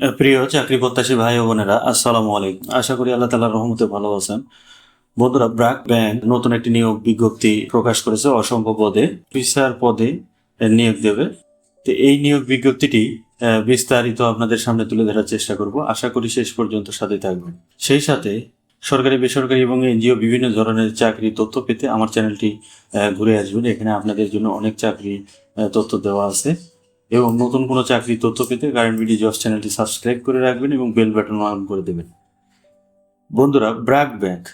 প্রিয় চাকরি প্রত্যাশী ভাই ও বোনেরা, আসসালামু আলাইকুম। আশা করি আল্লাহ তালার রহমতে ভালো আছেন। বন্ধুরা ব্র্যাক ব্যাংক নতুন একটি নিয়োগ বিজ্ঞপ্তি প্রকাশ করেছে অসংখ্য পদে অফিসার পদে নিয়োগ দেবে। তো এই নিয়োগ বিজ্ঞপ্তিটি বিস্তারিত আপনাদের সামনে তুলে ধরার চেষ্টা করব। আশা করি শেষ পর্যন্ত সাথে থাকবেন। সেই সাথে সরকারি, বেসরকারি এবং এনজিও বিভিন্ন ধরনের চাকরি তথ্য পেতে আমার চ্যানেলটি ঘুরে আসবেন। এখানে আপনাদের জন্য অনেক চাকরি তথ্য দেওয়া আছে। এবং নতুন কোনো চাকরি তথ্য পেতে কারেন্ট ভিডিও জবস চ্যানেলটি সাবস্ক্রাইব করে রাখবেন এবং বেল বাটন অন করে দেবেন। বন্ধুরা, ব্র্যাক ব্যাংক।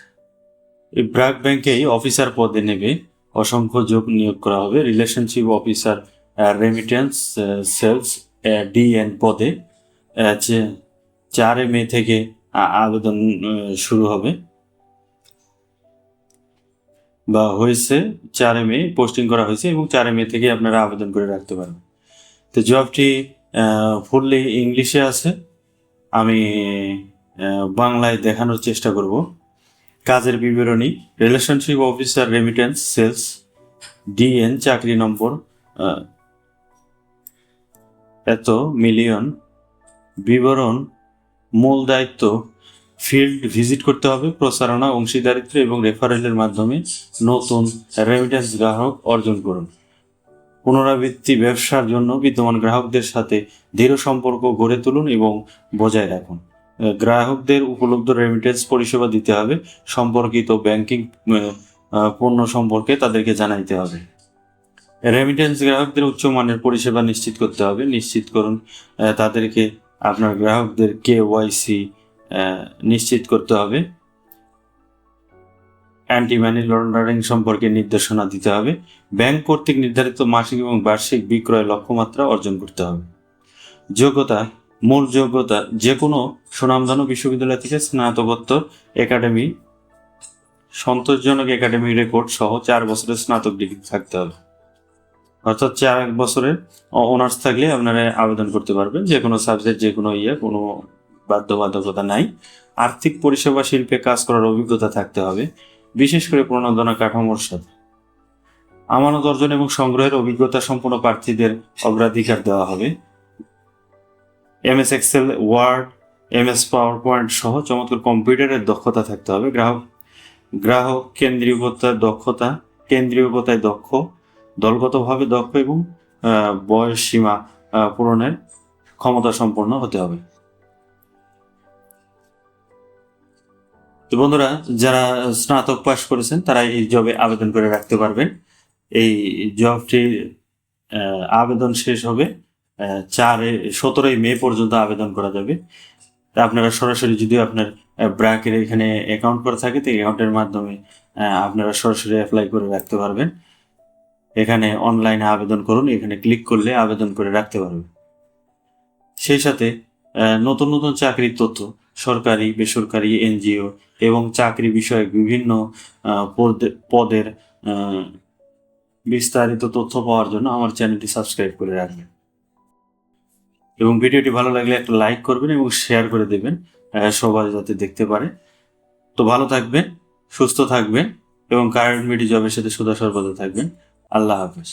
এই ব্র্যাক ব্যাংকেই অফিসার পদে নেবে। অসংখ্য যোগ নিয়োগ করা হবে। Relationship officer remittance sales D পদে। চারে মে থেকে আবেদন শুরু হবে। বা হয়েছে, চারে মে পোস্টিং করা হয়েছে এবং চারে মে থেকে আপনারা আবেদন করে রাখতে পারবেন। তো জবটি ফুললি ইংলিশে আছে। আমি বাংলায় দেখানোর চেষ্টা করব। কাজের বিবরণী relationship officer remittance sales D চাকরি নম্বর এত মিলিয়ন। বিবরণ, মূল দায়িত্ব, ফিল্ড ভিজিট করতে হবে, প্রচারণা, অংশীদারিত্ব এবং রেফারেলের মাধ্যমে নতুন রেমিটেন্স গ্রাহক অর্জন করুন। পুনরাবৃত্তি ব্যবসার জন্য বিদ্যমান গ্রাহকদের সাথে দৃঢ় সম্পর্ক গড়ে তুলুন এবং বজায় রাখুন। গ্রাহকদের উপলব্ধ রেমিটেন্স পরিষেবা দিতে হবে। সম্পর্কিত ব্যাংকিং পণ্য সম্পর্কে তাদেরকে জানাইতে হবে। রেমিটেন্স গ্রাহকদের উচ্চমানের পরিষেবা নিশ্চিত করতে হবে। নিশ্চিত করুন তাদেরকে, আপনার গ্রাহকদের কে ওয়াইসি নিশ্চিত করতে হবে। অ্যান্টি মানি লন্ডারিং সম্পর্কে নির্দেশনা দিতে হবে। ব্যাংক কর্তৃক নির্ধারিত মাসিক এবং বার্ষিক বিক্রয় লক্ষ্যমাত্রা অর্জন করতে হবে। যোগ্যতা, মূল যোগ্যতা যে কোনো সুনামধন্য বিশ্ববিদ্যালয় থেকে স্নাতকোত্তর একাডেমি, সন্তোষজনক একাডেমি রেকর্ড সহ চার বছরের স্নাতক ডিগ্রি থাকতে হবে। অর্থাৎ চার এক বছরের অনার্স থাকলে আপনারা আবেদন করতে পারবেন। যে কোনো সাবজেক্ট যে কোনো ইয়ে কোনো বাধ্যবাধকতা নাই। আর্থিক পরিষেবা শিল্পে কাজ করার অভিজ্ঞতা থাকতে হবে। বিশেষ করে প্রণোদনা কাঠামোর সাথে। আমানত অর্জন এবং সংগ্রহের অভিজ্ঞতা সম্পন্ন প্রার্থীদের অগ্রাধিকার দেওয়া হবে। MS Excel, word, MS power point সহ চমৎকার কম্পিউটারের দক্ষতা থাকতে হবে। গ্রাহক গ্রাহক কেন্দ্রীয়তার দক্ষতা কেন্দ্রীয়তায় দক্ষ, দলগতভাবে দক্ষ এবং বয়স সীমা পূরণের ক্ষমতা সম্পন্ন হতে হবে। তো বন্ধুরা যারা স্নাতক পাশ করেছেন তারা এই জবে আবেদন করে রাখতে পারবেন। এই জবটির আহ, আবেদন শেষ হবে চারে সতেরোই মে পর্যন্ত আবেদন করা যাবে। আপনারা সরাসরি যদি আপনার ব্র্যাকের এখানে অ্যাকাউন্ট করা থাকে তো অ্যাকাউন্টের মাধ্যমে আপনারা সরাসরি অ্যাপ্লাই করে রাখতে পারবেন। এখানে অনলাইনে আবেদন করুন এখানে ক্লিক করলে আবেদন করে রাখতে পারবেন। সেই সাথে নতুন নতুন চাকরির তথ্য। সরকারি, বেসরকারি এনজিও এবং চাকরি বিষয়ক বিভিন্ন পদের বিস্তারিত তথ্য পাওয়ার জন্য আমার চ্যানেলটি সাবস্ক্রাইব করে রাখবেন। এবং ভিডিওটি ভালো লাগলে একটা লাইক করবেন এবং শেয়ার করে দেবেন সবাই যাতে দেখতে পারে। তো ভালো থাকবেন, সুস্থ থাকবেন এবং কারেন্ট মিডি জবের সাথে সুদা সর্বদা থাকবেন। আল্লাহ হাফেজ।